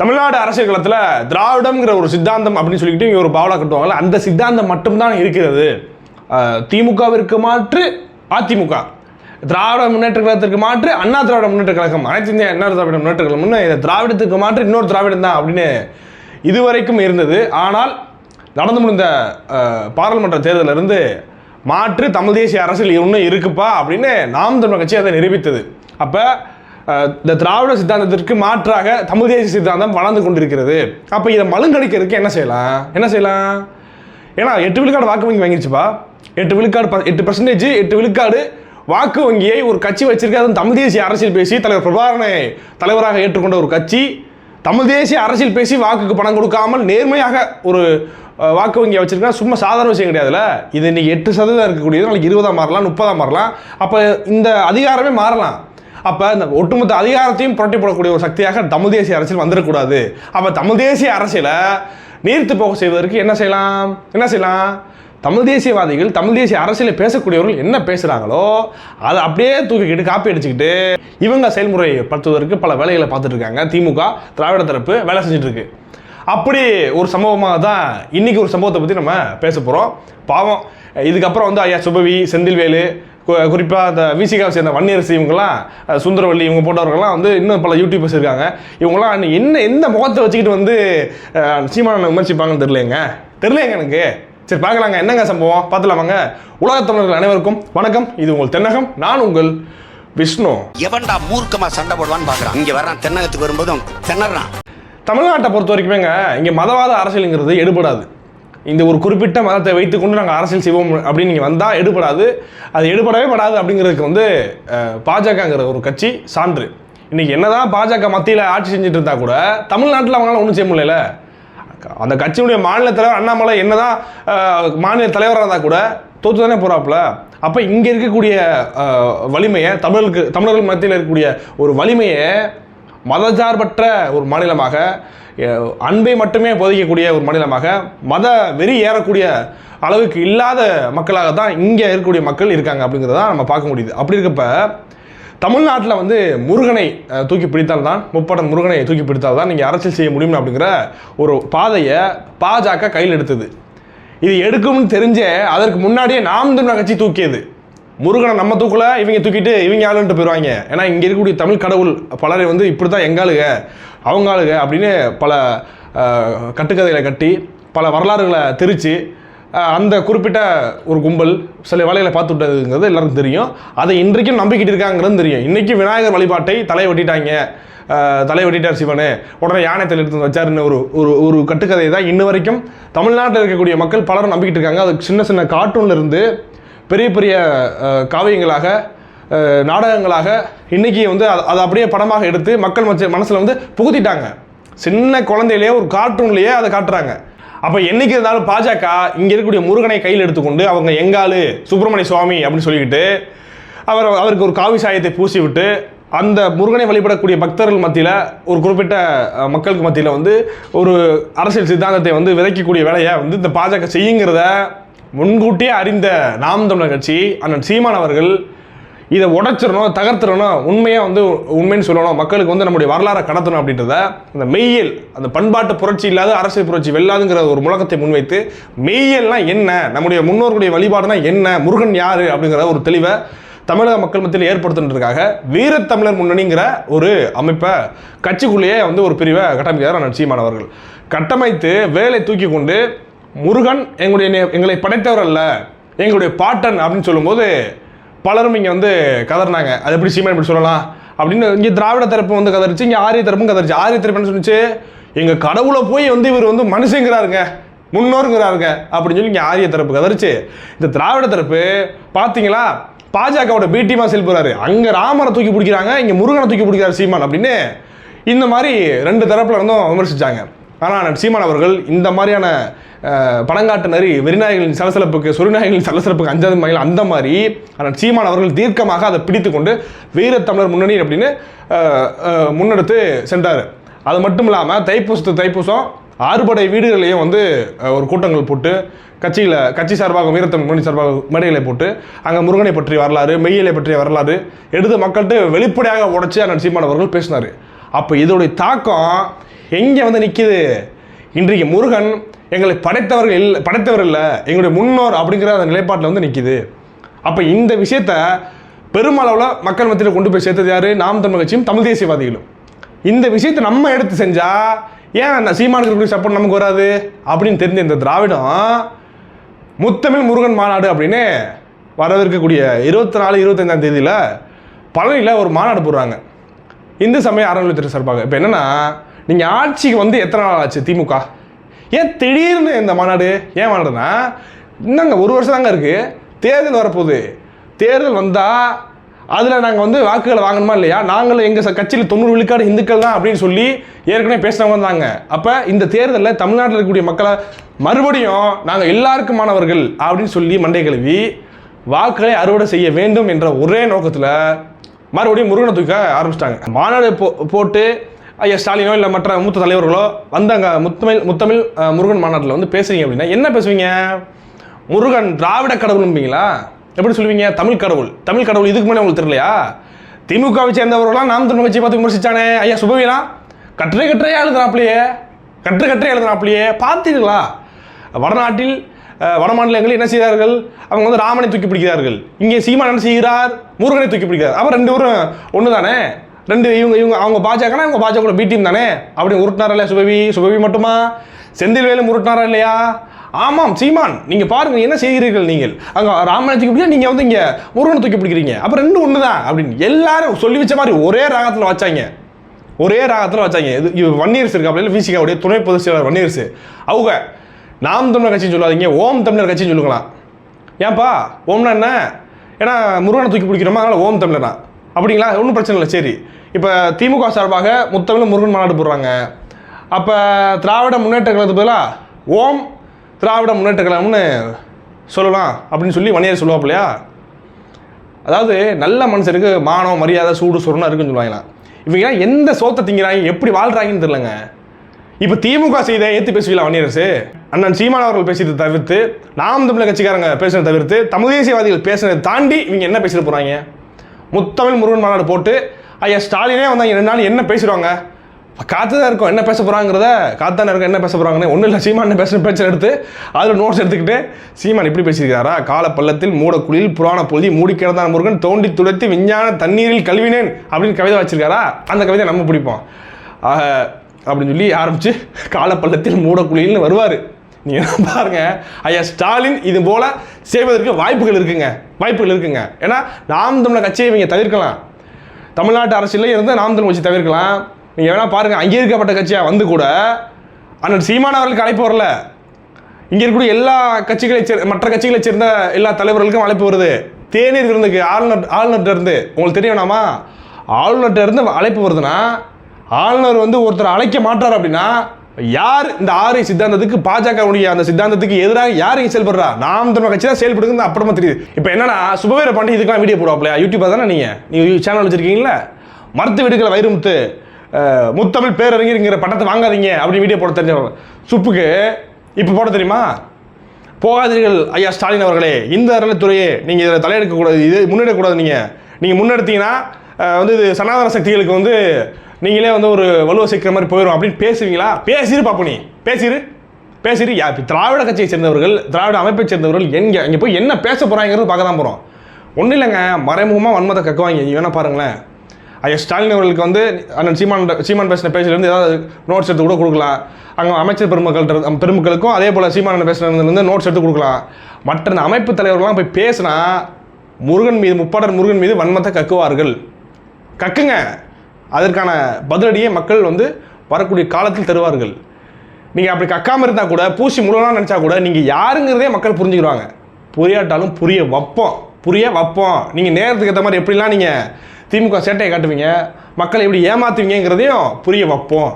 தமிழ்நாடு அரசியல் களத்தில் திராவிடம்ங்கிற ஒரு சித்தாந்தம் அப்படின்னு சொல்லிக்கிட்டு இங்கே ஒரு பாவலா கட்டுவாங்கல்ல அந்த சித்தாந்தம் மட்டும்தான் இருக்கிறது. திமுகவிற்கு மாற்று அதிமுக. திராவிட முன்னேற்ற கழகத்திற்கு மாற்று அண்ணா திராவிட முன்னேற்ற கழகம். அனைத்து இந்திய அண்ணா திராவிட முன்னேற்ற கழகம்னு திராவிடத்துக்கு மாற்று இன்னொரு திராவிடம் தான் அப்படின்னு இதுவரைக்கும் இருந்தது. ஆனால் நடந்து முடிந்த பாராளுமன்ற தேர்தலில் இருந்து மாற்று தமிழ் தேசிய அரசியல் இன்னும் இருக்குப்பா அப்படின்னு நாம் தமிழ் கட்சி அதை நிரூபித்தது. அப்போ இந்த திராவிட சித்தாந்தத்திற்கு மாற்றாக தமிழ் தேசிய சித்தாந்தம் வளர்ந்து கொண்டிருக்கிறது. அப்போ இதை மழுங்கடிக்கிறதுக்கு என்ன செய்யலாம்? என்ன செய்யலாம்? ஏன்னா எட்டு விழுக்காடு வாக்கு வங்கி வாங்கிடுச்சுப்பா எட்டு விழுக்காடு ப- எட்டு பர்சன்டேஜ் எட்டு விழுக்காடு வாக்கு வங்கியை ஒரு கட்சி வச்சிருக்க. அதுவும் தமிழ் தேசிய அரசியல் பேசி தலைவர் பிரபாகரனை தலைவராக ஏற்றுக்கொண்ட ஒரு கட்சி. தமிழ் தேசிய அரசியல் பேசி வாக்குக்கு பணம் கொடுக்காமல் நேர்மையாக ஒரு வாக்கு வங்கியை வச்சிருக்கா. சும்மா சாதாரண விஷயம் கிடையாதுல்ல? இது இன்னைக்கு எட்டு சதவீதம் இருக்கக்கூடியது. நாளைக்கு இருபதாக மாறலாம் முப்பதாக மாறலாம். அப்போ இந்த அதிகாரமே மாறலாம். அப்போ இந்த ஒட்டுமொத்த அதிகாரத்தையும் புரட்டி போடக்கூடிய ஒரு சக்தியாக தமிழ் தேசிய அரசியல் வந்துடக்கூடாது அப்போ தமிழ் தேசிய அரசியலை நீர்த்து போக செய்வதற்கு என்ன செய்யலாம்? என்ன செய்யலாம்? தமிழ் தேசியவாதிகள் தமிழ் தேசிய அரசியலில் பேசக்கூடியவர்கள் என்ன பேசுகிறாங்களோ அதை அப்படியே தூக்கிக்கிட்டு காப்பி அடிச்சுக்கிட்டு இவங்க செயல்முறையை படுத்துவதற்கு பல வேலைகளை பார்த்துட்டு இருக்காங்க திமுக திராவிட தரப்பு வேலை செஞ்சுட்டு இருக்கு அப்படி ஒரு சம்பவமாக தான் இன்னைக்கு ஒரு சம்பவத்தை பற்றி நம்ம பேச போகிறோம் பாவம். இதுக்கப்புறம் வந்து ஐயா சுபவி செந்தில்வேலு குறிப்பாக அந்த விசிகாவை சேர்ந்த வன்னியரசு இவங்கெல்லாம் சுந்தரவள்ளி இவங்க போன்றவர்கள்லாம் வந்து இன்னும் பல யூடியூபர்ஸ் இருக்காங்க இன்னும் என்ன எந்த முகத்தை வச்சுக்கிட்டு வந்து சீமானனை விமர்சிப்பாங்கன்னு தெரியலைங்க தெரியலைங்க எனக்கு. சரி பார்க்கலாங்க. என்னங்க சம்பவம்? பார்த்துலாமாங்க உலகத் தமிழர்கள் அனைவருக்கும் வணக்கம். இது உங்கள் தென்னகம் நான் உங்கள் விஷ்ணு. எவன்டா மூர்க்கமா சண்டை போடுவான்னு பாக்குறான். இங்க வர்றான் தென்னகத்துக்கு வரும்போதும் திணறான் தமிழ்நாட்டை பொறுத்த வரைக்குமேங்க இங்கே மதவாத அரசியலுங்கிறது எடுபடாது. இந்த ஒரு குறிப்பிட்ட மதத்தை வைத்துக்கொண்டு நாங்கள் அரசியல் செய்வோம் அப்படின்னு நீங்கள் வந்தால் எடுபடாது. அது எடுபடவே படாது அப்படிங்கிறதுக்கு வந்து பாஜகங்கிற ஒரு கட்சி சான்று. இன்றைக்கி என்னதான் பாஜக மத்தியில் ஆட்சி செஞ்சுட்டு இருந்தால் கூட தமிழ்நாட்டில் அவங்களால ஒன்றும் செய்ய முடியல. அந்த கட்சியினுடைய மாநில தலைவர் அண்ணாமலை என்னதான் மாநில தலைவராக இருந்தால் கூட தோற்று தானே போகிறாப்புல அப்போ இங்கே இருக்கக்கூடிய வலிமையை தமிழருக்கு தமிழர்கள் மத்தியில் இருக்கக்கூடிய ஒரு வலிமையை மதச்சார்பற்ற ஒரு மாநிலமாக அன்பை மட்டுமே போதிக்கக்கூடிய ஒரு மாநிலமாக மத வெறி ஏறக்கூடிய அளவுக்கு இல்லாத மக்களாக தான் இங்கே இருக்கக்கூடிய மக்கள் இருக்காங்க அப்படிங்கிறத நம்ம பார்க்க முடியுது. அப்படி இருக்கப்ப தமிழ்நாட்டில் வந்து முருகனை தூக்கி பிடித்தால் தான் முப்படம் முருகனை தூக்கி பிடித்தால் தான் நீங்கள் அரசியல் செய்ய முடியும் அப்படிங்கிற ஒரு பாதையை பாஜக கையில் எடுத்தது. இது எடுக்கும்னு தெரிஞ்சே அதற்கு முன்னாடியே நாம் தமிழர் கட்சி தூக்கியது. முருகனை நம்ம தூக்கல இவங்க தூக்கிட்டு இவங்க ஆளுன்ட்டு போயிடுவாங்க ஏன்னா இங்கே இருக்கக்கூடிய தமிழ் கடவுள் பலரை வந்து இப்படி தான் எங்காளுங்க அவங்க ஆளுக அப்படின்னு பல கட்டுக்கதைகளை கட்டி பல வரலாறுகளை திரித்து அந்த குறிப்பிட்ட ஒரு கும்பல் சில வேலைகளை பார்த்து விட்டதுங்கிறது எல்லாருக்கும் தெரியும். அதை இன்றைக்கும் நம்பிக்கிட்டு இருக்காங்கிறது தெரியும். இன்றைக்கும் விநாயகர் வழிபாட்டை தலை வெட்டிட்டாங்க. தலை வெட்டிட்டார் சிவனு. உடனே யானை தலை எடுத்து வச்சாருன்னு ஒரு ஒரு ஒரு கட்டுக்கதை தான் இன்ன வரைக்கும் தமிழ்நாட்டில் இருக்கக்கூடிய மக்கள் பலரும் நம்பிக்கிட்டு இருக்காங்க அது சின்ன சின்ன கார்ட்டூன்லேருந்து பெரிய பெரிய காவியங்களாக நாடகங்களாக இன்னைக்கு வந்து அதை அப்படியே படமாக எடுத்து மக்கள் மச்ச மனசில் வந்து புகுத்திட்டாங்க. சின்ன குழந்தையிலேயே ஒரு கார்ட்டூன்லேயே அதை காட்டுறாங்க. அப்போ என்றைக்கு இருந்தாலும் பாஜக இங்கே இருக்கக்கூடிய முருகனை கையில் எடுத்துக்கொண்டு அவங்க எங்காலு சுப்பிரமணிய சுவாமி அப்படின்னு சொல்லிக்கிட்டு அவர் அவருக்கு ஒரு காவி சாயத்தை பூசி விட்டு அந்த முருகனை வழிபடக்கூடிய பக்தர்கள் மத்தியில் ஒரு குறிப்பிட்ட மக்களுக்கு மத்தியில் வந்து ஒரு அரசியல் சித்தாந்தத்தை வந்து விதைக்கக்கூடிய வேலையை வந்து இந்த பாஜக செய்யுங்கிறத முன்கூட்டியே அறிந்த நாம் தமிழர் கட்சி அண்ணன் சீமான் அவர்கள் இதை உடைச்சிடணும் தகர்த்துடணும் உண்மையாக வந்து உண்மைன்னு சொல்லணும். மக்களுக்கு வந்து நம்முடைய வரலாறை கடத்தணும் அப்படின்றத அந்த மெய்யல் அந்த பண்பாட்டு புரட்சி இல்லாத அரசியல் புரட்சி வெல்லாதுங்கிற ஒரு முழக்கத்தை முன்வைத்து மெய்யல்னா என்ன? நம்முடைய முன்னோர்களுடைய வழிபாடுனா என்ன? முருகன் யார்? அப்படிங்கிற ஒரு தெளிவை தமிழக மக்கள் மத்தியில் ஏற்படுத்துனதுக்காக வீரத்தமிழர் முன்னணிங்கிற ஒரு அமைப்பை கட்சிக்குள்ளேயே வந்து ஒரு பிரிவை கட்டமைக்கிறார் அண்ணன் அவர்கள். கட்டமைத்து வேலை தூக்கி கொண்டு முருகன் எங்களுடைய நே- எங்களை படைத்தவர் அல்ல எங்களுடைய பாட்டன் அப்படின்னு சொல்லும்போது பலரும் இங்கே வந்து கதறினாங்க. அது எப்படி சீமான் இப்படி சொல்லலாம்? அப்படின்னு இங்கே திராவிட தரப்பு வந்து கதறிச்சு இங்கே ஆரிய தரப்பும் கதறிச்சு. ஆரிய தரப்பு என்ன சொன்னிச்சு எங்கள் கடவுளை போய் வந்து இவர் வந்து மனுஷங்கிறாருங்க. முன்னோருங்கிறாருங்க. அப்படின்னு சொல்லி இங்கே ஆரிய தரப்பு கதறிச்சு. இந்த திராவிட தரப்பு பார்த்தீங்களா பாஜகவோட பிடிமா செல்புறாரு அங்கே ராமரை தூக்கி பிடிக்கிறாங்க இங்கே முருகனை தூக்கி பிடிக்கிறாரு சீமான் அப்படின்னு இந்த மாதிரி ரெண்டு தரப்புல இருந்தும் விமர்சித்தாங்க ஆனால் சீமான் அவர்கள் இந்த மாதிரியான அஹ், பணங்காட்டு நரி வெறிநாயகளின் சலசலப்புக்கு சொரிநாய்களின் சலசலப்புக்கு அஞ்சாவது மாதிரி அந்த மாதிரி ஆனால் சீமான் அவர்கள் தீர்க்கமாக அதை பிடித்து கொண்டு வீரத்தமிழர் முன்னணி அப்படின்னு முன்னெடுத்து சென்றார். அது மட்டும் இல்லாமல் தைப்பூசத்து தைப்பூசம் ஆறுபடை வீடுகளையும் வந்து ஒரு கூட்டங்கள் போட்டு கட்சியில் கட்சி சார்பாக வீரத்தமிழ் முன்னணி சார்பாக மேடைகளை போட்டு அங்கே முருகனை பற்றிய வரலாறு மெய்யலை பற்றிய வரலாறு எடுத்து மக்கள்கிட்ட வெளிப்படையாக உடச்சி அண்ணன் சீமான் அவர்கள் பேசினார். அப்போ இதோடைய தாக்கம் எங்கே வந்து நிற்கிது? இன்றைக்கு முருகன் எங்களை படைத்தவர்கள் இல்லை படைத்தவர் இல்லை எங்களுடைய முன்னோர் அப்படிங்கிற அந்த நிலைப்பாட்டில் வந்து நிற்கிது. அப்போ இந்த விஷயத்த பெருமளவில் மக்கள் மத்தியில் கொண்டு போய் சேர்த்தது யார்? நாம் தமிழ் கட்சியும் தமிழ் தேசியவாதிகளும். இந்த விஷயத்தை நம்ம எடுத்து செஞ்சால் ஏன் சீமானுக்கு சப்போர்ட் நமக்கு வராது? அப்படின்னு தெரிஞ்ச இந்த திராவிடம் முத்தமிழ் முருகன் மாநாடு அப்படின்னு வரவிருக்கக்கூடிய இருபத்தி நாலு இருபத்தஞ்சாம் தேதியில் பழனியில் ஒரு மாநாடு போடுறாங்க. இந்து சமய அறநிலையத்துறை சார்பாக. இப்போ என்னென்னா நீங்கள் ஆட்சிக்கு வந்து எத்தனை நாள் ஆச்சு திமுக? ஏன் திடீர்னு இந்த மாநாடு ஏன் மாநாடுனா இன்னங்க ஒரு வருஷம் தாங்க இருக்குது தேர்தல் வரப்போகுது. தேர்தல் வந்தால் அதில் நாங்கள் வந்து வாக்குகளை வாங்கணுமா இல்லையா? நாங்களும் எங்கள் கட்சியில் தொண்ணூறு விழுக்காடு இந்துக்கள் தான் அப்படின்னு சொல்லி ஏற்கனவே பேசினவங்க இருந்தாங்க அப்போ இந்த தேர்தலில் தமிழ்நாட்டில் இருக்கக்கூடிய மக்களை மறுபடியும் நாங்கள் எல்லாருக்குமானவர்கள் அப்படின்னு சொல்லி மண்டை கழுவி வாக்குகளை அறுவடை செய்ய வேண்டும் என்ற ஒரே நோக்கத்தில் மறுபடியும் முருகனை தூக்க ஆரம்பிச்சிட்டாங்க. மாநாடு போ போட்டு ஐயா ஸ்டாலினோ இல்லை மற்ற மூத்த தலைவர்களோ வந்தாங்க முத்தமிழ் முத்தமிழ் முருகன் மாநாட்டில் வந்து பேசுறீங்க அப்படின்னா என்ன பேசுவீங்க? முருகன் திராவிட கடவுள்ம்பீங்களா எப்படி சொல்லுவீங்க? தமிழ் கடவுள். தமிழ் கடவுள் இதுக்கு மேலே உங்களுக்கு தெரியலையா? திமுகவை சேர்ந்தவர்களாம் நாம் தமிழ் கட்சியை பார்த்து விமர்சித்தானே ஐயா சுபவீனா? கட்டுரை கட்டுரையா எழுதுனாப்லையே கற்று கற்றே எழுதுனாப்லையே பார்த்தீர்களா? வடநாட்டில் வட மாநிலங்களில் என்ன செய்கிறார்கள் அவங்க வந்து ராமனை தூக்கி பிடிக்கிறார்கள். இங்கே சீமான் என்ன செய்கிறார்? முருகனை தூக்கி பிடிக்கிறார். அப்போ ரெண்டு பேரும் ஒன்று தானே ரெண்டு இவங்க இவங்க அவங்க பாஜகனா இவங்க பாஜக கூட பி டீம் தானே? அப்படி உருட்டினாரா இல்லையா சுபவி? சுபவி மட்டுமா? செந்தில்வேலு உருட்டினாரா இல்லையா? ஆமாம் சீமான். நீங்க பாருங்க என்ன செய்கிறீர்கள் நீங்கள்? அங்க ராமனை தூக்கி பிடிக்க நீங்க வந்து இங்க முருகனை தூக்கி பிடிக்கிறீங்க. அப்புறம் ரெண்டு ஒன்று தான் அப்படின்னு எல்லாரும் சொல்லி வச்ச மாதிரி ஒரே ராகத்தில் வச்சாங்க. ஒரே ராகத்தில் வச்சாங்க. இது இது வன்னியர்ஸ் இருக்காப்ல விசிகாவுடைய துணை பொதுச் செயலாளர் வன்னியர்ஸ் அவங்க நாம் தமிழர் கட்சின்னு சொல்லாதீங்க ஓம் தமிழர் கட்சின்னு சொல்லுங்களா ஏன்பா ஓம்னா என்ன? ஏன்னா முருகனை தூக்கி பிடிக்கிறோமா? அதனால ஓம் தமிழனா அப்படிங்களா? ஒன்றும் பிரச்சனை இல்லை சரி. இப்போ திமுக சார்பாக முத்தமிழ் முருகன் மாநாடு போடுறாங்க. அப்போ திராவிட முன்னேற்ற கழகத்துக்கு பதிலாக ஓம் திராவிட முன்னேற்ற கழகம்னு சொல்லலாம் அப்படின்னு சொல்லி வணிகர் சொல்லுவாப் இல்லையா அதாவது நல்ல மனுஷருக்கு மானம் மரியாதை சூடு சொரணம் இருக்குன்னு சொல்லுவாங்களாம். இவங்க எந்த சோத்தை திங்கிறாங்க எப்படி வாழ்கிறாங்கன்னு தெரியலங்க. இப்போ திமுக செய்த ஏற்றி பேசுவீங்களா வன்னியரசு? அண்ணன் சீமான் அவர்கள் பேசியதை தவிர்த்து நாம் தமிழக கட்சிக்காரங்க பேசுனதை தவிர்த்து தமிழ் தேசியவாதிகள் பேசுனதை தாண்டி இவங்க என்ன பேசிட்டு போகிறாங்க முத்தமிழ் முருகன் மாநாடு போட்டு ஐயா ஸ்டாலினே வந்தாங்க ரெண்டு நாள் என்ன பேசிடுவாங்க? காத்து தான் இருக்கும் என்ன பேச போகிறாங்கிறத காத்து தானே இருக்கும் என்ன பேச போகிறாங்கன்னு ஒன்றும் இல்லை சீமான் பேசுகிற பேச்சு எடுத்து அதில் நோட்ஸ் எடுத்துக்கிட்டு சீமான் இப்படி பேசியிருக்காரா காலப்பள்ளத்தில் மூடக்குழியில் புராண பொழுதி மூடி கிடந்தான் முருகன் தோண்டி துளைத்து விஞ்ஞான தண்ணீரில் கழுவினேன் அப்படின்னு கவிதை வச்சிருக்காரா? அந்த கவிதை நம்ம பிடிப்போம். அப்படின்னு சொல்லி ஆரம்பித்து காலப்பள்ளத்தில் மூடக்குழியில்னு வருவார். நீங்கள் பாருங்க. ஐயா ஸ்டாலின் இது போல செய்வதற்கு வாய்ப்புகள் இருக்குங்க. வாய்ப்புகள் இருக்குங்க. ஏன்னா நாம் தமிழர் கட்சியை இவங்க தவிர்க்கலாம். தமிழ்நாட்டு அரசியலில் இருந்து நாம் தமிழ் கட்சி தவிர்க்கலாம். நீங்கள் வேணால் பாருங்கள் அங்கீகரிக்கப்பட்ட கட்சியாக வந்து கூட அண்ணன் சீமான் அவர்களுக்கு அழைப்பு வரல. இங்கே இருக்கக்கூடிய எல்லா கட்சிகளை சேர் மற்ற கட்சிகளை சேர்ந்த எல்லா தலைவர்களுக்கும் அழைப்பு வருது. தேநீர் விருந்துக்கு ஆளுநர் ஆளுநர்கிட்ட இருந்து உங்களுக்கு தெரிய வேணாமா ஆளுநர்கிட்ட இருந்து அழைப்பு வருதுன்னா ஆளுநர் வந்து ஒருத்தர் அழைக்க மாட்டார் அப்படின்னா யார் இந்த ஆரிய சித்தாந்தத்துக்கு பாஜகவுடைய அந்த சித்தாந்தத்துக்கு எதிராக யார் இங்கே செயல்படுறா? நாம் தமிழ் கட்சி தான் செயல்படுங்க அப்புறமா தெரியுது. இப்போ என்னன்னா சுபவீர பாண்டி இதுக்கெல்லாம் வீடியோ போடுவாப்லையா யூடியூப் தானே நீங்கள் நீங்கள் சேனல் வச்சிருக்கீங்களா மருத்துவ வீடுகளை வைரமுத்து முத்தமிழ் பேரறிஞருங்கிற பட்டத்தை வாங்காதீங்க அப்படின்னு வீடியோ போட தெரிஞ்சவங்க. சுப்புக்கு இப்போ போட தெரியுமா? போகாதீர்கள் ஐயா ஸ்டாலின் அவர்களே. இந்த அறநிலைத்துறையே நீங்கள் இதில் தலையெடுக்கக்கூடாது இது முன்னெடுக்கக்கூடாது நீங்கள் நீங்கள் முன்னெடுத்தீங்கன்னா வந்து இது சனாதன சக்திகளுக்கு வந்து நீங்களே வந்து ஒரு வலுவை சேர்க்கிற மாதிரி போயிடும் அப்படின்னு பேசுவீங்களா? பேசிரு பாப்பு நீ. பேசிரு. பேசிரு. யா திராவிட கட்சியை சேர்ந்தவர்கள் திராவிட அமைப்பை சேர்ந்தவர்கள் எங்கே அங்கே போய் என்ன பேச போகிறாங்கிறது பார்க்க தான் போகிறோம் ஒன்றும் இல்லைங்க மறைமுகமாக வன்மத்தை கக்குவாங்க. நீ வேணால் பாருங்களேன். ஐயா ஸ்டாலின் அவர்களுக்கு வந்து அண்ணன் சீமான் சீமான் பேசின பேச்சிலேருந்து ஏதாவது நோட்ஸ் எடுத்து கூட கொடுக்கலாம். அங்கே அமைச்சர் பெருமக்கள் பெருமக்களுக்கும் அதே போல் சீமான் பேசுனதுலேருந்து நோட்ஸ் எடுத்து கொடுக்கலாம். மற்ற இந்த அமைப்பு தலைவர்கள்லாம் போய் பேசினா முருகன் மீது முப்பாடர் முருகன் மீது வன்மத்தை கக்குவார்கள். கக்குங்க. அதற்கான பதிலடியை மக்கள் வந்து வரக்கூடிய காலத்தில் தருவார்கள். நீங்கள் அப்படி கக்காமல் இருந்தால் கூட பூசி முழுவலாம் நினச்சா கூட நீங்கள் யாருங்கிறதே மக்கள் புரிஞ்சுக்கிறாங்க புரியாட்டாலும் புரிய வைப்போம். புரிய வைப்போம். நீங்கள் நேரத்துக்கு ஏற்ற மாதிரி எப்படிலாம் நீங்கள் திமுக சேட்டையை காட்டுவீங்க மக்களை எப்படி ஏமாத்துவீங்கிறதையும் புரிய வைப்போம்.